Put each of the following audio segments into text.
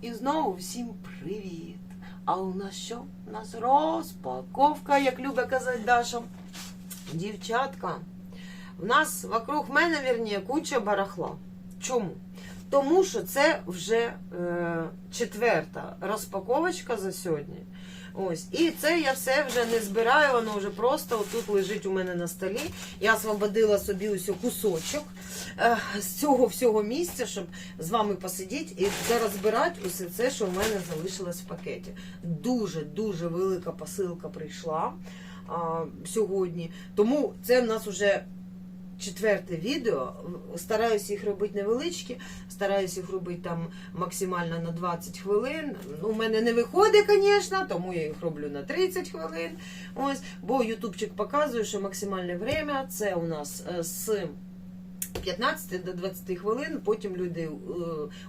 І знову всім привіт! А у нас що? У нас розпаковка, як любить казати Даша. Дівчатка, в нас вокруг мене, вірніше, куча барахла. Чому? Тому що це вже е, четверта розпаковочка за сьогодні. Ось, і це я все вже не збираю, воно вже просто отут лежить у мене на столі. Я освободила собі ось кусочок е, з цього всього місця, щоб з вами посидіти і розбирати усе це, що в мене залишилось в пакеті. Дуже дуже велика посилка прийшла а, сьогодні. Тому це в нас вже четверте відео. Стараюся їх робити невеличкі, стараюся їх робити там максимально на 20 хвилин. У мене не виходить, звісно, тому я їх роблю на 30 хвилин. Ось, бо ютубчик показує, що максимальне время це у нас е, з 15 до 20 хвилин, потім люди е,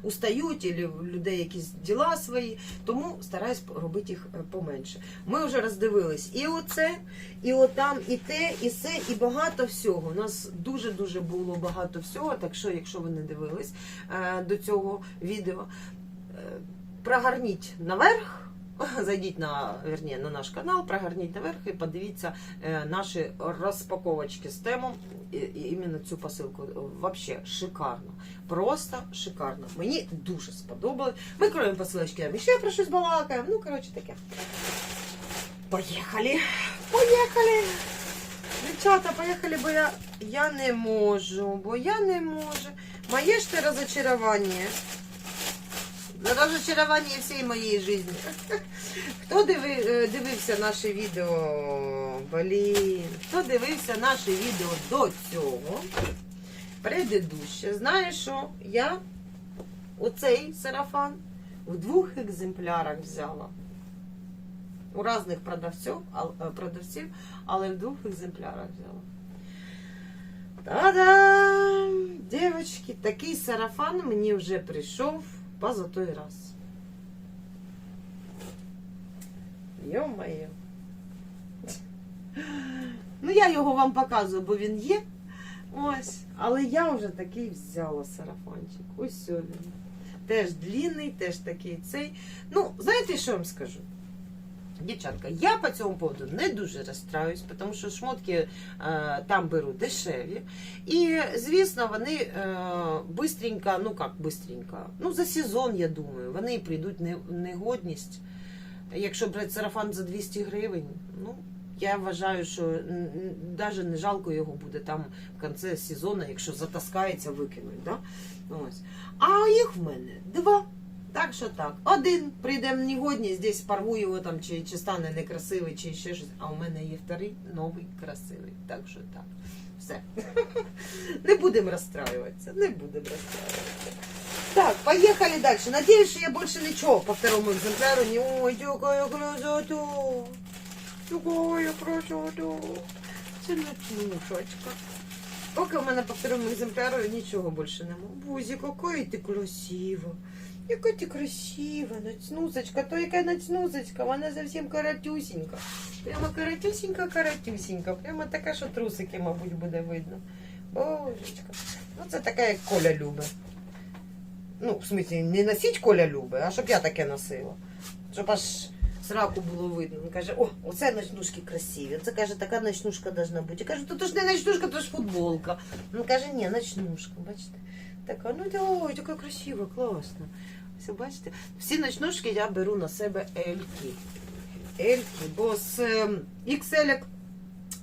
устають, в людей якісь діла свої, тому стараюсь робити їх е, поменше. Ми вже роздивились і оце, і отам, і те, і все, і багато всього. У нас дуже-дуже було багато всього, так що, якщо ви не дивились е, до цього відео, прогорніть наверх. Зайдіть на, верні, на наш канал, прогорніть наверх і подивіться е, наші розпаковочки з темом. І, і іменно цю посилку. Вообще шикарно. Просто шикарно. Мені дуже сподобалось. Ми кроємо посилочки, я ще про щось балакаємо. Ну, коротше таке. Поїхали! Поїхали! Дівчата, поїхали, бо я, я не можу, бо я не можу. Моє ж те розочарування. Розочарування всієї моєї житті. Хто е, дивився наше відео, блін, хто дивився наше відео до цього, предыдуще, знає, що я оцей сарафан в двох екземплярах взяла. У різних продавців, е, продавців, але в двох екземплярах взяла. Та-дам! Дівчатки, такий сарафан мені вже прийшов позатой раз. Йо-моє. Ну, я його вам показую, бо він є. Ось. Але я вже такий взяла сарафанчик. Ось він. Теж длінний, теж такий цей. Ну, знаєте, що я вам скажу? Дівчатка, я по цьому поводу не дуже розстраюсь, тому що шмотки е, там беру дешеві. І, звісно, вони е, бистренько, ну як бистренько, ну за сезон, я думаю, вони прийдуть не, негодність. Якщо брати сарафан за 200 гривень, ну я вважаю, що навіть не жалко його буде там в кінці сезону, якщо затаскається, викинуть. Да? Ось. А їх в мене два. Так що так. Один прийде в негодність, десь порву його там, чи, чи стане некрасивий, чи ще щось. А у мене є вторий новий красивий. Так що так. Все. Не будемо розстраюватися. Не будемо розстраюватися. Так, поїхали далі. Надіюсь, що я більше нічого по второму екземпляру не... Ой, дякую, красоту. Дякую, красоту. Ночнушечка. Поки в мене по второму екземпляру нічого більше нема. Бузі, яка ти красива. Яка ти красива, ночнусочка, то яка ночнусочка, вона зовсім коротюсінька. Прямо коротюсінька, коротюсінька. Прямо така, що трусики, мабуть, буде видно. Божечка. Ну це така, як Коля любить. Ну, в смысле, не носить Коля любить, а щоб я таке носила. Щоб аж сраку було видно. Він каже, о, оце ночнушки красиві. Це каже, така ночнушка должна бути. Я кажу, то ж не ночнушка, то ж футболка. Він каже, ні, ночнушка, бачите. Така, ну ой, така красива, класна. Все, бачите? Всі ночнушки я беру на себе ельки. Ельки, бо з ем, XL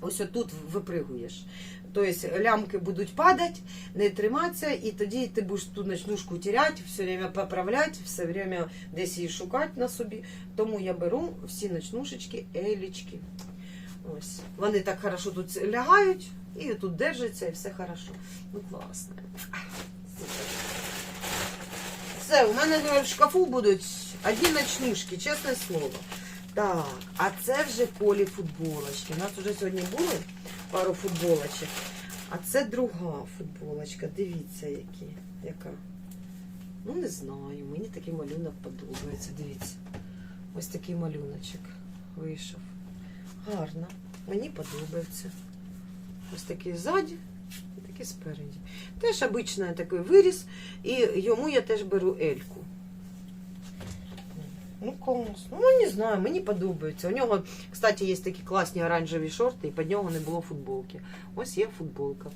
ось отут випригуєш. Тобто лямки будуть падати, не триматися, і тоді ти будеш ту ночнушку теряти, все время поправляти, все время десь її шукати на собі. Тому я беру всі ночнушечки, елічки. Ось. Вони так хорошо тут лягають і тут держаться, і все хорошо. Ну, класно. Все, у мене в шкафу будуть одні ночнушки, чесне слово. Так, а це вже колі футболочки. У нас вже сьогодні були пару футболочок. А це друга футболочка. Дивіться, які. яка. Ну, не знаю, мені такий малюнок подобається. Дивіться. Ось такий малюночок вийшов. Гарно. Мені подобається. Ось такий ззаді, такий спереді. Теж обичний такий виріс. І йому я теж беру ельку. Ну, класно. Ну, не знаю, мені подобається. У нього, кстати, є такі класні оранжеві шорти, і під нього не було футболки. Ось є футболка.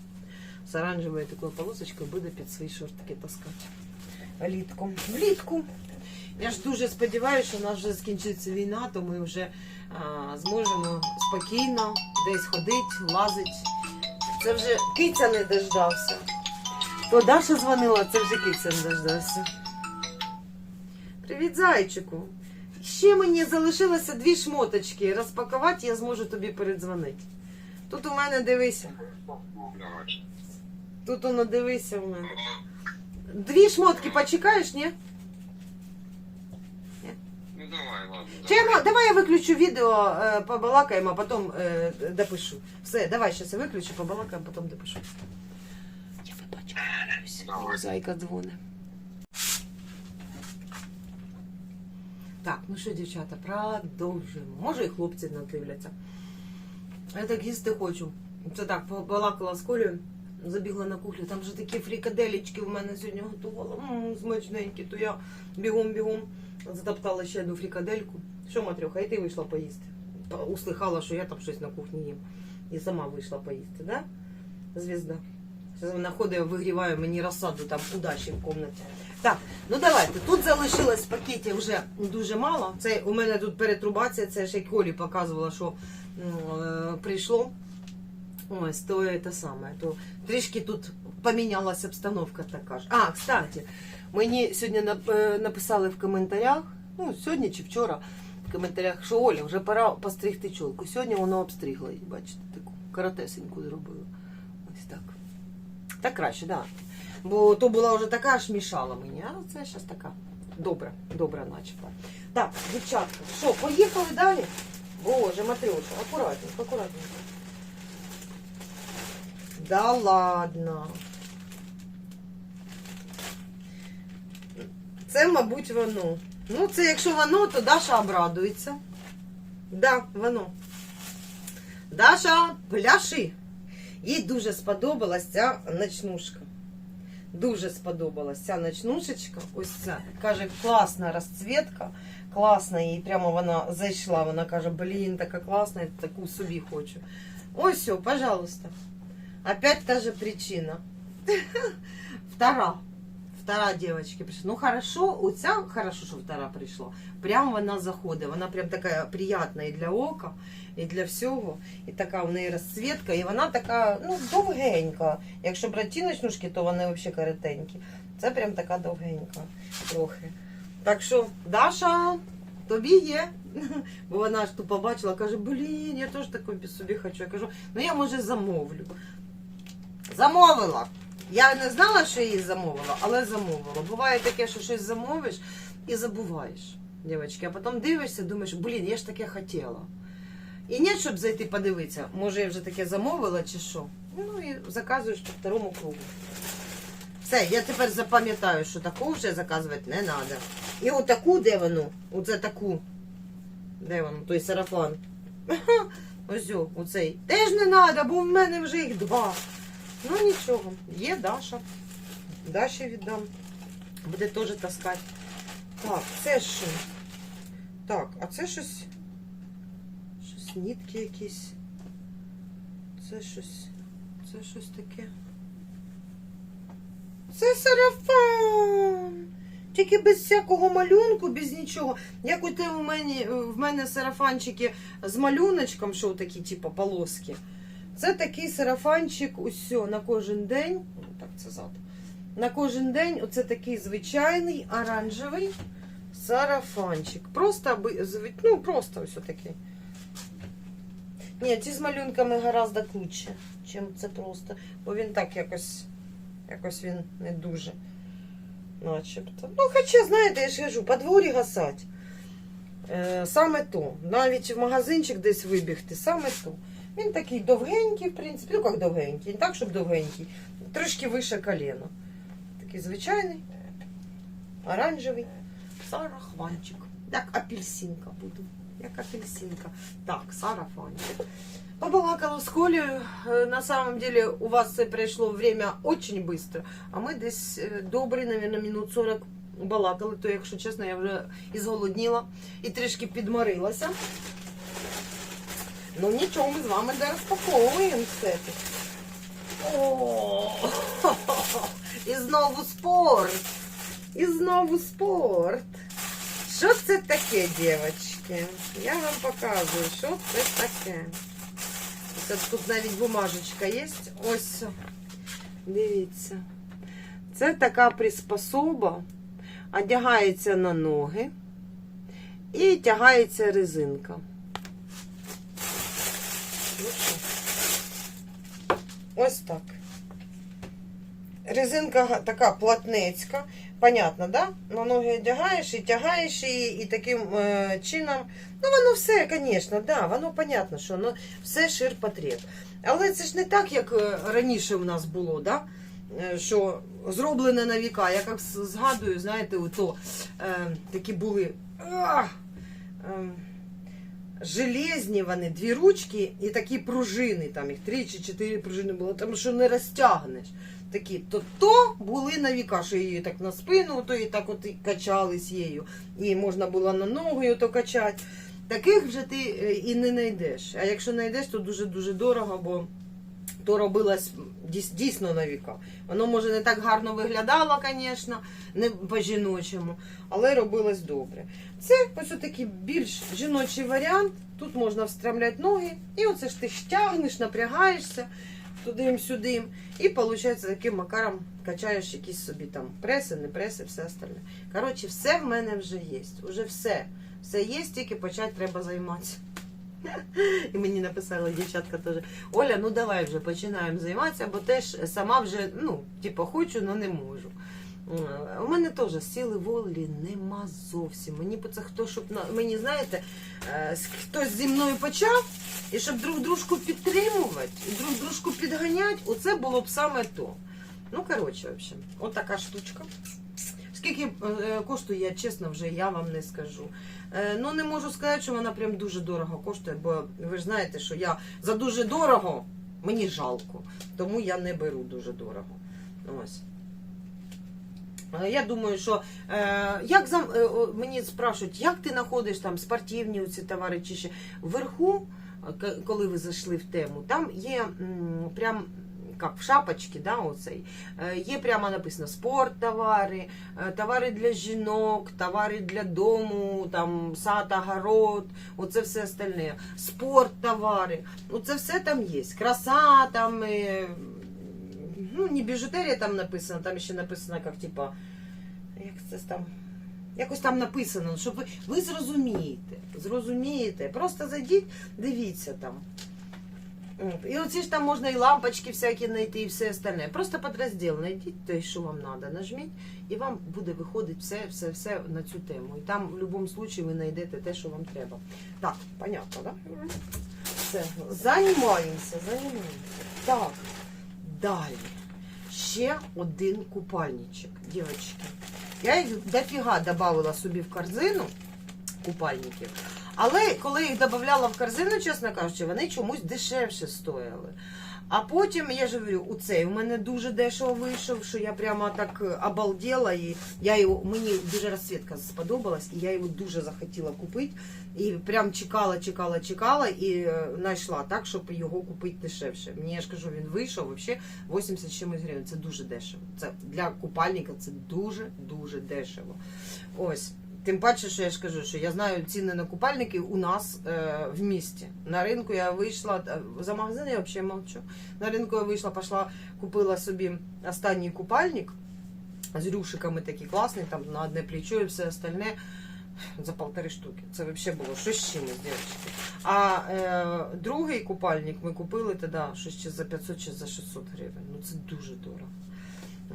З оранжевою такою полосочкою буде під свої шортики таскати. Влітку. Влітку. Я ж дуже сподіваюся, що у нас вже скінчиться війна, то ми вже а, зможемо спокійно десь ходити, лазити. Це вже киця не дождався. То Даша дзвонила, це вже киця не дождався. Привіт, зайчику. Ще мені залишилося дві шмоточки. Розпакувати я зможу тобі передзвонити. Тут у мене дивися. Тут воно дивися у мене. Дві шмотки почекаєш, ні? Ну давай, ладно. Чемо? Давай я виключу відео, е, побалакаємо, а потім е, допишу. Все, давай зараз я виключу, побалакаємо, потім допишу. Я вибачаюсь. Зайка дзвони. Так, ну що, дівчата, продовжуємо. Може і хлопці надивляться. Я так їсти хочу. Це так, побалакала з Колею, забігла на кухню. Там вже такі фрикаделічки в мене сьогодні готувала. М, Смачненькі, то я бігом-бігом затоптала ще одну фрикадельку. Що, Матрьоха, і ти вийшла поїсти? Услыхала, що я там щось на кухні їм. І сама вийшла поїсти, да? Звізда. Зараз вигріває мені розсаду там удачі в кімнаті. Так, ну давайте. Тут залишилось в пакеті вже дуже мало. Це у мене тут перетрубація, це ще Колі показувала, що е, прийшло. Ось, то це саме. То трішки тут помінялася обстановка така ж. А, кстати, мені сьогодні е, написали в коментарях, ну, сьогодні чи вчора, в коментарях, що Оля, вже пора постригти чолку. Сьогодні воно обстригла бачите, таку коротесеньку зробила. Ось так. Так краще, так. Да. Бо то була вже така, аж мішала мені, а це зараз така добра, добра начебто. Так, дівчатка, що, поїхали далі? Боже, Матрюша, акуратненько, акуратненько. Да ладно. Це, мабуть, воно. Ну, це якщо воно, то Даша обрадується. Да, воно. Даша, пляши. Їй дуже сподобалась ця ночнушка. Дуже сподобалась ця ночнушечка. Ось ця. Каже, класна розцвітка. Класна, їй прямо вона зайшла. Вона каже, блін, така класна, я таку собі хочу. Ось все, пожалуйста. Опять та же причина. Втора. Втора девочки прийшла. Ну хорошо, у ця хорошо, що втора прийшла. Прям вона заходить. Вона прям така приятна і для ока, і для всього. І така в неї розцвітка, і вона така, ну, довгенька. Якщо брати ночнушки, то вони взагалі коротенькі. Це прям така довгенька трохи. Так що, Даша, тобі є. Бо вона ж тупо побачила, каже, блін, я теж таку собі хочу. Я кажу, ну я може замовлю. Замовила. Я не знала, що її замовила, але замовила. Буває таке, що щось замовиш і забуваєш, дівчатки. А потім дивишся, думаєш, блін, я ж таке хотіла. І ні, щоб зайти подивитися, може я вже таке замовила чи що. Ну і заказуєш по второму кругу. Все, я тепер запам'ятаю, що таку вже заказувати не треба. І отаку, де воно? Оце таку. Де воно? Той сарафан. Ось оцей. Теж не треба, бо в мене вже їх два. Ну нічого, є Даша. Даші віддам. Буде теж таскати. Так, це що? Так, а це щось. Щось нітки якісь. Це щось. Це щось таке. Це сарафан. Тільки без всякого малюнку, без нічого. Як у те у мене, в мене сарафанчики з малюночком, що такі, типу, полоски. Це такий сарафанчик усьо на кожен день. Так, це зад. На кожен день оце такий звичайний оранжевий сарафанчик. Просто ну, просто ось такий. Ні, ці з малюнками гораздо круче, чим це просто. Бо він так якось, якось він не дуже. Начебто. Ну, хоча, знаєте, я ж кажу, по дворі гасать. Е, саме то. Навіть в магазинчик десь вибігти, саме то. Він такий довгенький, в принципі, ну як довгенький, не так, щоб довгенький, трішки вище коліна. Такий звичайний, оранжевий сарафанчик. Як апельсинка буду. Як апельсинка. Так, сарафанчик. Побалакала з Колею. Е, На самом деле у вас це пройшло время очень быстро, а ми десь е, наверное, минут 40 балакали, то, якщо чесно, я вже і зголодніла, і трішки підморилася. Ну нічого, ми з вами де розпаковуємо все. О, і знову спорт. І знову спорт. Що це таке, дівчатки? Я вам показую, що це таке. Ось тут навіть бумажечка є. Ось. Дивіться. Це така приспособа. Одягається на ноги і тягається резинка. Ну що? Ось так. Резинка така плотнецька. Понятно, да? На ноги одягаєш і тягаєш її, і таким е, чином. Ну, воно все, звісно, да, воно понятно, що воно все ширпотреб. Але це ж не так, як е, раніше у нас було, да? Е, що зроблене на віка. Я як згадую, знаєте, ото, е, такі були. А, е, Железні вони, дві ручки і такі пружини, там їх три чи чотири пружини було, тому що не розтягнеш. Такі, то то були на віка, що її так на спину, то і так от і качались її. І можна було на ногою то качати. Таких вже ти е, і не знайдеш. А якщо знайдеш, то дуже-дуже дорого, бо то робилось дійсно на віка. Воно може не так гарно виглядало, звісно, не по-жіночому, але робилось добре. Це ось такий більш жіночий варіант. Тут можна встромляти ноги, і оце ж ти штягнеш, напрягаєшся туди-сюди. І виходить, таким макаром качаєш якісь собі там преси, не преси, все остальне. Коротше, все в мене вже є. Уже все. Все є, тільки почати треба займатися. І мені написала дівчатка теж, Оля, ну давай вже починаємо займатися, бо теж сама вже, ну, типу, хочу, але не можу. Е, У мене теж сили волі нема зовсім. Мені це хто, щоб мені, знаєте, е, хтось зі мною почав, і щоб друг дружку підтримувати, друг дружку підганяти, оце було б саме то. Ну, коротше, в общем, штучка. Скільки е, коштує, я чесно вже я вам не скажу. Е, ну, не можу сказати, що вона прям дуже дорого коштує, бо ви ж знаєте, що я за дуже дорого мені жалко, тому я не беру дуже дорого. Ось. Е, Я думаю, що е, як зам, е, мені спрашують, як ти знаходиш там спортивні ці товари чи ще вверху, коли ви зайшли в тему, там є м, прям як в шапочці, да, оцей, є прямо написано спорттовари, е, товари для жінок, товари для дому, там сад, огород, оце все остальне, спорттовари, оце все там є. Краса там. е, ну, не біжутерія там написано, там ще написано, як типа, як це там. Якось там написано, щоб ви, ви зрозумієте. Зрозумієте. Просто зайдіть, дивіться там. І оці ж там можна і лампочки всякі знайти, і все остальне. Просто підрозділ знайдіть те, що вам треба, нажміть, і вам буде виходити все, все, все на цю тему. І там в будь-якому випадку ви знайдете те, що вам треба. Так, понятно, так? Да? Все, займаємося, займаємося. Так, далі. Ще один купальничок, дівчатки. Я їх дофіга додавала собі в корзину купальників. Але коли їх додавала в корзину, чесно кажучи, вони чомусь дешевше стояли. А потім, я ж говорю, у цей у мене дуже дешево вийшов, що я прямо так е, обалдела. І я його, мені дуже розцвітка сподобалась, і я його дуже захотіла купити. І прям чекала, чекала, чекала і е, знайшла так, щоб його купити дешевше. Мені я ж кажу, він вийшов взагалі 80 чимось гривень. Це дуже дешево. Це для купальника це дуже дуже дешево. Ось. Тим паче, що я ж кажу, що я знаю ціни на купальники у нас е, в місті. На ринку я вийшла, е, за магазин я взагалі мовчу. На ринку я вийшла, пішла, купила собі останній купальник з рюшиками такий класний, там на одне плечо і все остальне. За полтори штуки. Це взагалі було щось з чимось, дівчатки. А е, другий купальник ми купили тоді щось за 500 чи за 600 гривень. Ну це дуже дорого.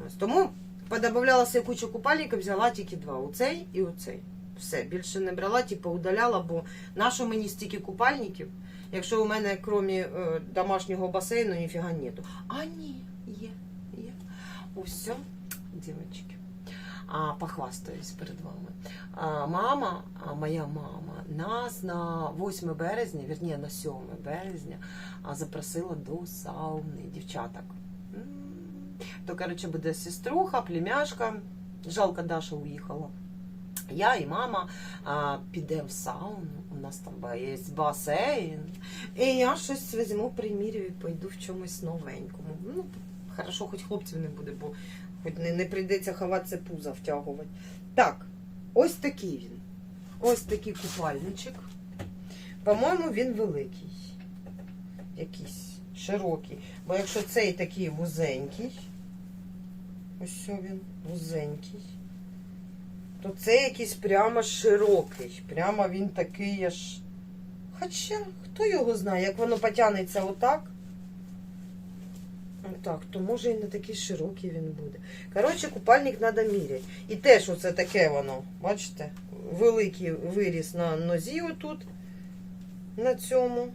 Ось. Тому подобавлялася куча купальників, взяла тільки два. Оцей і оцей. Все, більше не брала, типу удаляла, бо нащо мені стільки купальників, якщо у мене, крім е, домашнього басейну, ніфіга нету. А ні, є, є. Усе, дівчатки. А, похвастаюсь перед вами. А, мама, а, моя мама, нас на 8 березня, вірні, на 7 березня, запросила до сауни дівчаток. То, коротше, буде сеструха, племяшка Жалко, Даша уїхала. Я і мама підемо в сауну. У нас там є басейн. І я щось візьму, примірюю і пойду в чомусь новенькому. Ну, хорошо, хоч хлопців не буде, бо хоч не, не прийдеться ховатися пуза втягувати. Так, ось такий він. Ось такий купальничок. По-моєму, він великий. Якийсь широкий. Бо якщо цей такий вузенький, ось він, вузенький, то це якийсь прямо широкий. Прямо він такий аж. Хоча, хто його знає, як воно потягнеться отак. Так, то може і не такий широкий він буде. Коротше, купальник треба міряти. І теж оце таке воно, бачите, великий виріс на нозі отут, на цьому.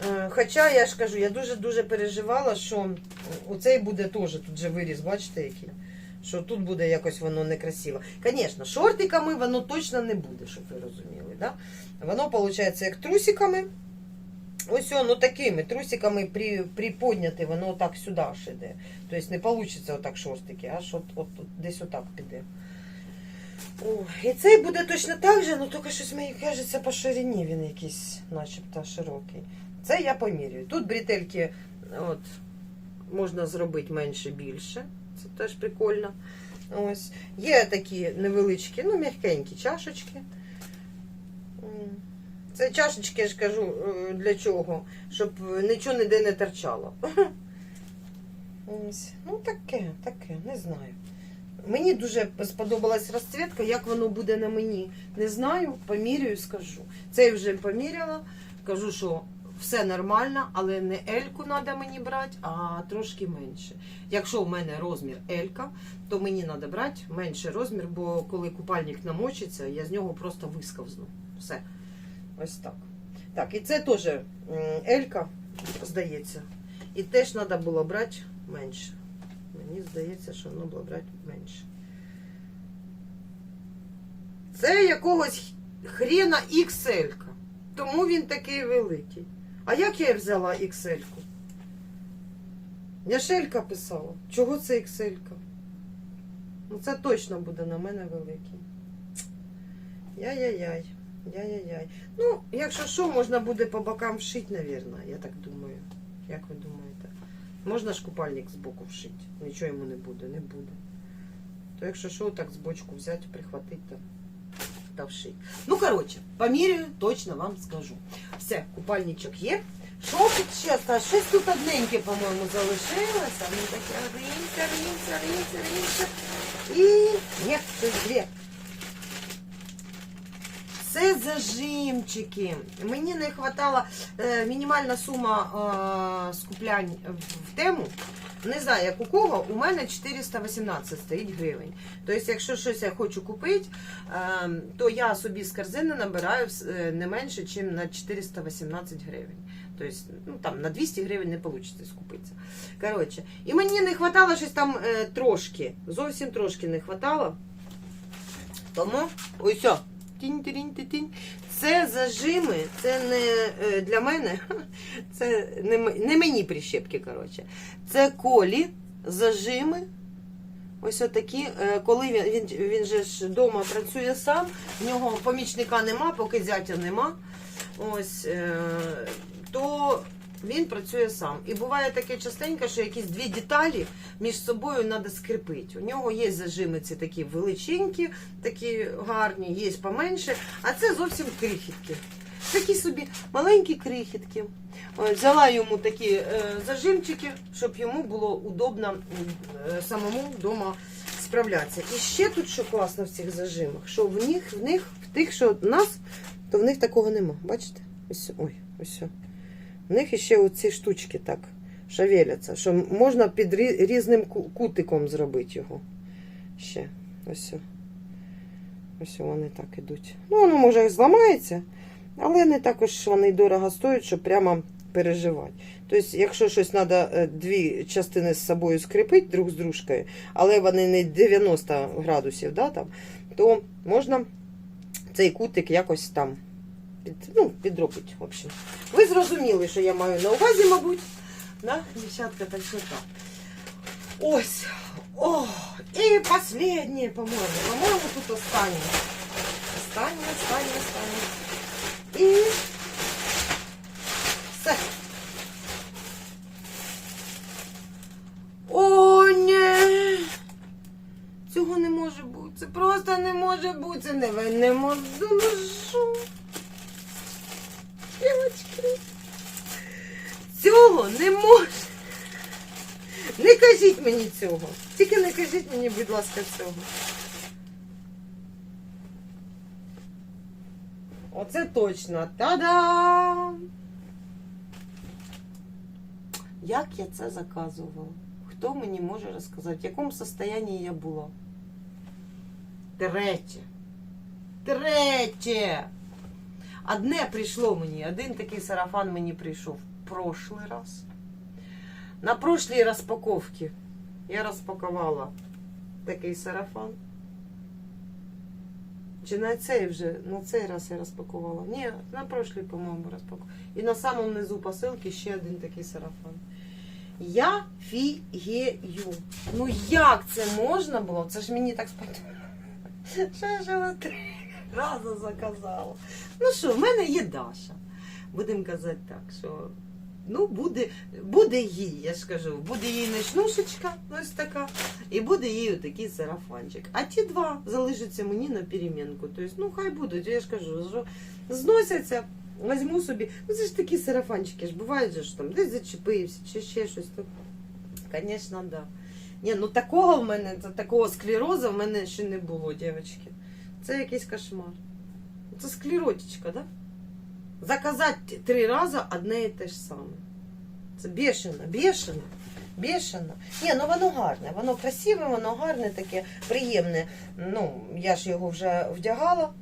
Е, Хоча я ж кажу, я дуже-дуже переживала, що оцей буде теж тут же виріс, бачите, який? Що тут буде якось воно некрасиво. Звісно, шортиками воно точно не буде, щоб ви розуміли. Да? Воно виходить як трусиками. Ось ну такими трусиками при, приподняти, воно отак сюди аж іде. Тобто не вийде отак шортики, аж от, от, от десь отак піде. О, і цей буде точно так же, ну тільки щось мені кажеться по ширині він якийсь, начебто, широкий. Це я помірюю. Тут бретельки от, можна зробити менше більше. Це теж прикольно. Ось. Є такі невеличкі, ну, м'якенькі чашечки. Це чашечки, я ж кажу, е, для чого? Щоб нічого ніде не торчало. Ось. Ну, таке, таке, не знаю. Мені дуже сподобалась розцвітка, як воно буде на мені. Не знаю, поміряю, скажу. Цей вже поміряла. Кажу, що все нормально, але не Ельку треба мені брати, а трошки менше. Якщо в мене розмір Елька, то мені треба брати менший розмір, бо коли купальник намочиться, я з нього просто висковзну. Все. Ось так. Так, і це теж Елька, здається. І теж треба було брати менше. Мені здається, що воно було брати менше. Це якогось хрена XL. Тому він такий великий. А як я взяла XL? Я шелька писала. Чого це XL? Ну це точно буде на мене великий. Яй-яй-яй. Яй-яй-яй. Ну, якщо що, можна буде по бокам вшити, навірно, я так думаю. Як ви думаєте? Можна ж купальник з боку вшити. Нічого йому не буде, не буде. То якщо що, так з бочку взяти, прихватити та, та вшити. Ну, коротше, поміряю, точно вам скажу. Все, купальничок є. Тут ще осталось? Щось тут одненьке, по-моєму, залишилося. Ну таке ринця, ринця, ринця, ринця. І ні, щось дві. Це зажимчики. Мені не вистачала е, мінімальна сума е, скуплянь в тему. Не знаю, як у кого, у мене 418 стоїть гривень. Тобто, якщо щось я хочу купити, е, то я собі з корзини набираю е, не менше, ніж на 418 гривень. Тобто, ну там на 200 гривень не вийде скупитися. Коротше, і мені не вистачало щось там е, трошки, зовсім трошки не вистачало. Тому ось. Тінь-тінь-тінь. Це зажими, це не е, для мене, це не, не мені прищепки, коротше. Це колі, зажими. Ось отакі. Е, Коли він, він, він же ж вдома працює сам, в нього помічника нема, поки зятя нема. Ось, е, то він працює сам. І буває таке частенько, що якісь дві деталі між собою треба скріпити. У нього є зажими ці такі величенькі, такі гарні, є поменше, а це зовсім крихітки. Такі собі маленькі крихітки. Взяла йому такі е, зажимчики, щоб йому було удобно е, самому вдома справлятися. І ще тут що класно в цих зажимах, що в них, в них, в тих, що в нас, то в них такого нема. Бачите? Ось, ой, ось. В них ще оці штучки так шавеляться, що можна під різним кутиком зробити його. Ще. Ось. Ось вони так ідуть. Ну, воно може зламається, але не також вони дорого стоять, щоб прямо переживати. Тобто, якщо щось треба дві частини з собою скріпити друг з дружкою, але вони не 90 градусів, да, там, то можна цей кутик якось там під, ну, підробити. В общем. Ви зрозуміли, що я маю на увазі, мабуть. Да, дівчатка, так що. Ось, О, и последнее, по-моему. По-моему, тут останнє. Останнє, останнє, останнє. І все. О, ні! Цього не може бути. Це просто не може бути. Це не не можу. Ну що? Дівочки. Цього не може. Не кажіть мені цього. Тільки не кажіть мені, будь ласка, цього. Оце точно. Та-дам! Як я це заказувала? Хто мені може розказати, в якому состоянні я була? Третє. Третє. Одне прийшло мені, один такий сарафан мені прийшов в прошлий раз. На прошлій розпаковці я розпакувала такий сарафан. Чи на цей вже, на цей раз я розпакувала? Ні, на прошлій, по-моєму, розпакувала. І на самому низу посилки ще один такий сарафан. Я фігею. Ну як це можна було? Це ж мені так сподобалося. Що я ж його три рази заказала. Ну що, в мене є Даша. Будемо казати так, що ну, буде, буде їй, я ж кажу, буде їй ночнушечка, ось така, і буде їй отакий сарафанчик. А ті два залишаться мені на перемінку. Тобто, ну хай будуть, я ж кажу, що зносяться. Возьму собі. Ну це ж такі сарафанчики ж бувають же ж там, десь зачепився, чи ще щось. То, звісно, да. Ні, ну такого в мене, такого склерозу в мене ще не було, дівчатки. Це якийсь кошмар. Це склеротичка, да? Заказати три рази одне і те ж саме. Це бешено, бешено, бешено. Ні, ну воно гарне, воно красиве, воно гарне, таке приємне. Ну, я ж його вже вдягала.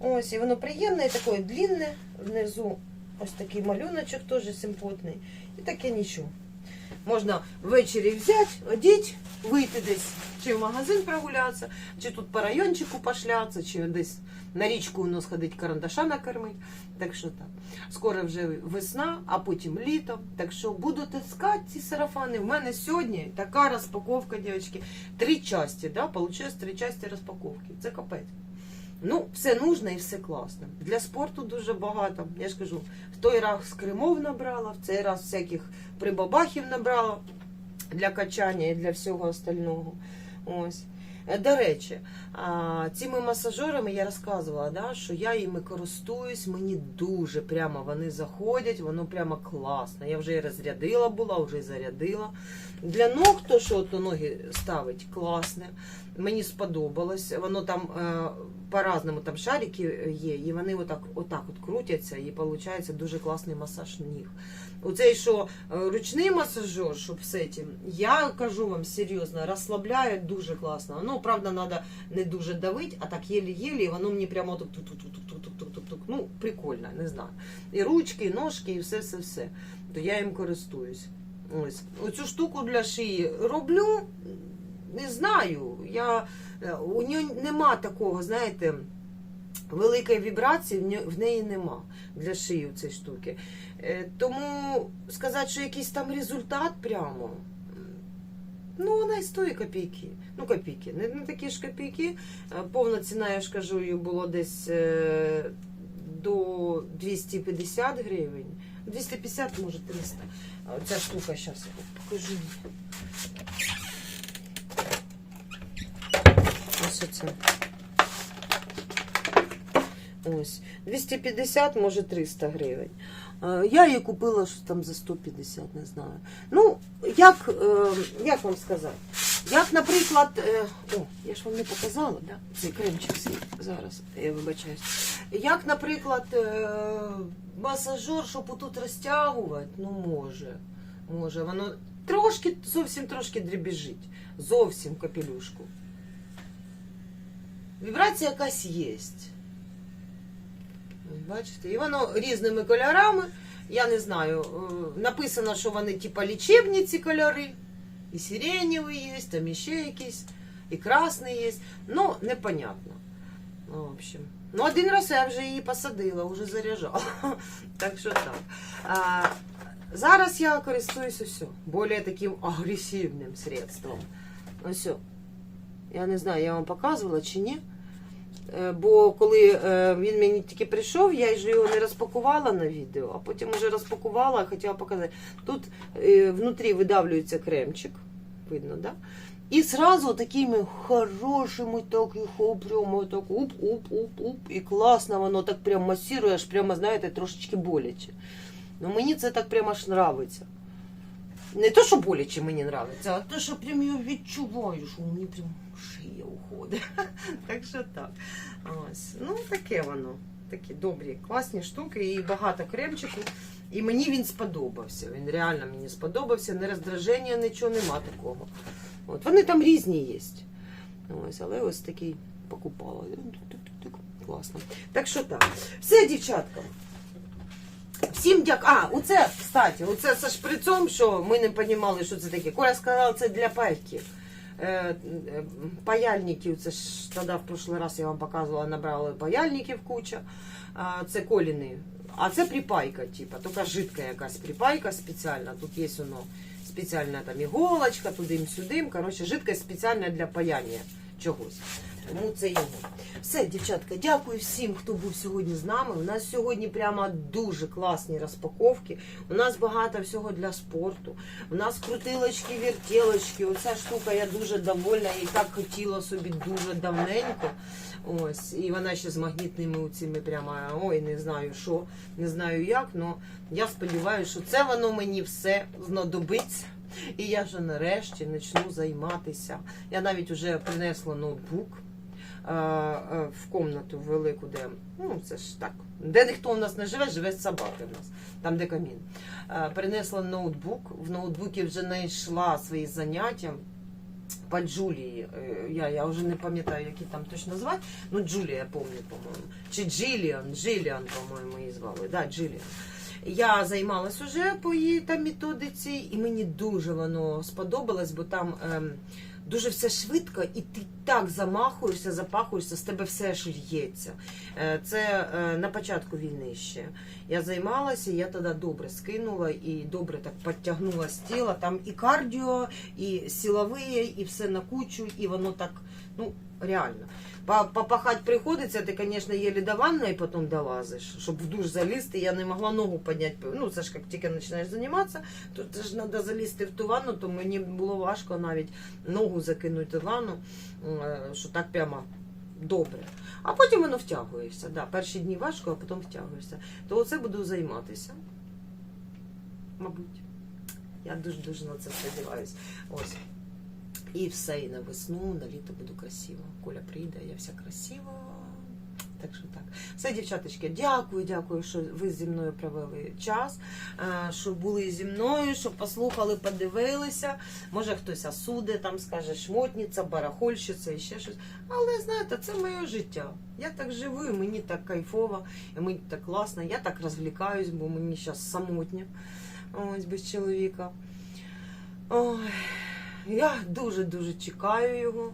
Ось, і воно приємне, і таке длинне. Внизу ось такий малюночок теж симпотний. І таке нічого. Можна ввечері взяти, одіть, вийти десь, чи в магазин прогулятися, чи тут по райончику пошлятися, чи десь на річку воно сходить карандаша накормить. Так що так. Скоро вже весна, а потім літо. Так що буду таскати ці сарафани. В мене сьогодні така розпаковка, дівчатки. Три частини, да? Получилось три частини розпаковки. Це капець. Ну, все нужно і все класно. Для спорту дуже багато. Я ж кажу, в той раз кремов набрала, в цей раз всяких прибабахів набрала для качання і для всього остального. Ось. Е, До речі, цими масажерами я розказувала, да, що я їми користуюсь, мені дуже прямо вони заходять, воно прямо класно. Я вже і розрядила була, вже і зарядила. Для ног, то що то ноги ставить, класне. Мені сподобалось. Воно там е, по-разному там шарики є, і вони отак, отак от крутяться, і виходить дуже класний масаж ніг. Оцей, що е, ручний масажер, щоб з цим, я кажу вам серйозно, розслабляє дуже класно. Ну, правда, треба не дуже давити, а так єлі-єлі, і воно мені прямо так тук-тук-тук-тук-тук-тук-тук. Ну, прикольно, не знаю. І ручки, і ножки, і все-все-все. То я їм користуюсь. Ось. Оцю штуку для шиї роблю, не знаю. Я, е, у нього нема такого, знаєте, великої вібрації в неї нема для шиї у цієї штуки. Е, Тому сказати, що якийсь там результат прямо. Ну, вона і стоїть копійки. Ну, копійки. Не, не такі ж копійки. Е, Повна ціна, я ж кажу, її було десь до 250 гривень. 250, може 300. А Ця штука, зараз я покажу. Ось. Ось. 250, може 300 гривень. Е, Я її купила що там за 150, не знаю. Ну, як, е, як вам сказати? Як, наприклад, е, о, я ж вам не показала, да? цей кремчик свій зараз, я вибачаюсь. Як, наприклад, масажер, щоб отут розтягувати, ну може. Може, воно трошки, зовсім трошки дрібіжить. Зовсім капелюшку. Вібрація якась є. Бачите, і воно різними кольорами. Я не знаю, е, написано, що вони типа лічебні ці кольори. І сиреневий є, там іще якийсь, і красний є. Ну, непонятно. Ну, в общем. Ну, один раз я вже її посадила, вже заряджала. Так що так. А, зараз я користуюсь усе, більш таким агресивним средством. Ось. о. Я не знаю, я вам показувала чи ні. Е, Бо коли е, він мені тільки прийшов, я ж його не розпакувала на відео, а потім вже розпакувала, хотіла показати. Тут е, внутрі видавлюється кремчик, видно, да? І сразу такими хорошими, так його прямо так уп-уп-уп-уп. І класно воно так прям масірує, аж прямо, знаєте, трошечки боляче. Ну мені це так прямо аж нравиться. Не то, що боляче мені нравиться, а то, що прям я відчуваю, що мені прям шия уходить. Так що так. Ось. Ну, таке воно. Такі добрі, класні штуки і багато кремчику. І мені він сподобався. Він реально мені сподобався. Не роздраження, нічого нема такого. От. Вони там різні є. Ось, але ось такий покупала. Тук-тук-тук. Класно. Так що так. Все, дівчатка. Всім дякую. А, оце, кстати, оце з шприцом, що ми не розуміли, що це таке. Коля сказала, це для пайки. Е, е, Паяльників, це ж тоді в прошлий раз я вам показувала, набрали паяльників куча. А, Це коліни. А це припайка, типа, тільки жидка якась припайка спеціальна. Тут є воно спеціальна там іголочка, туди-сюди. Коротше, жидкость спеціальна для паяння чогось. Тому це його. Все, дівчатка, дякую всім, хто був сьогодні з нами. У нас сьогодні прямо дуже класні розпаковки. У нас багато всього для спорту. У нас крутилочки, вертілочки. Оця штука я дуже довольна і так хотіла собі дуже давненько. Ось, і вона ще з магнітними цими прямо, ой, не знаю що, не знаю як, але я сподіваюся, що це воно мені все знадобиться. І я вже нарешті почну займатися. Я навіть вже принесла ноутбук в комнату велику, де ну це ж так, де ніхто у нас не живе, живе собаки в нас, там де камін. Принесла ноутбук. В ноутбуці вже знайшла свої заняття. По Джулії, Е, я, я вже не пам'ятаю, які там точно звати. Ну, Джулія, я пам'ятаю, по-моєму. Чи Джиліан, Джиліан, по-моєму, її звали. Да, Джиліан. Я займалась уже по її там методиці, і мені дуже воно сподобалось, бо там ем, дуже все швидко, і ти так замахуєшся, запахуєшся, з тебе все ж лється. Е, це е, на початку війни ще. Я займалася, я тоді добре скинула і добре так підтягнула з тіла. Там і кардіо, і силові, і все на кучу, і воно так, ну, реально. По- Попахать приходиться, ти, звісно, єлі до ванної потім долазиш, щоб в душ залізти, я не могла ногу підняти. Ну, це ж як тільки починаєш займатися, то це ж треба залізти в ту ванну, то мені було важко навіть ногу закинути в ванну, е, що так прямо добре. А потім воно втягуєшся. Да, перші дні важко, а потім втягуєшся. То оце буду займатися. Мабуть. Я дуже-дуже на це сподіваюся. Ось. І все, і на весну, на літо буду красиво. Коля прийде, я вся красива. Так що так. Все, дівчаточки, дякую, дякую, що ви зі мною провели час, е, що були зі мною, що послухали, подивилися. Може хтось осуде, там скаже шмотниця, барахольщиця і ще щось. Але знаєте, це моє життя. Я так живу, і мені так кайфово, і мені так класно. Я так розвлікаюсь, бо мені зараз самотньо. Ось без чоловіка. Ой, я дуже-дуже чекаю його.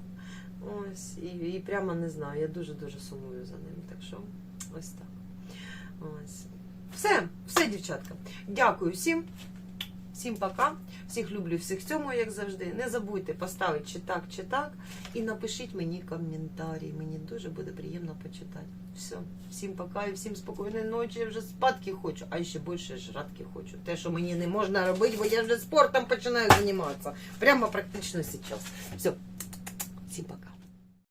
Ось, і, і прямо не знаю, я дуже-дуже сумую за ним. Так що ось так. Ось. Все, все, дівчатка. Дякую всім. Всім пока. Всіх люблю, всіх цьому, як завжди. Не забудьте поставити чи так, чи так. І напишіть мені коментарі. Мені дуже буде приємно почитати. Все. Всім пока і всім спокійної ночі. Я вже спадки хочу, а ще більше жратки хочу. Те, що мені не можна робити, бо я вже спортом починаю займатися. Прямо практично зараз. Все. Всім пока.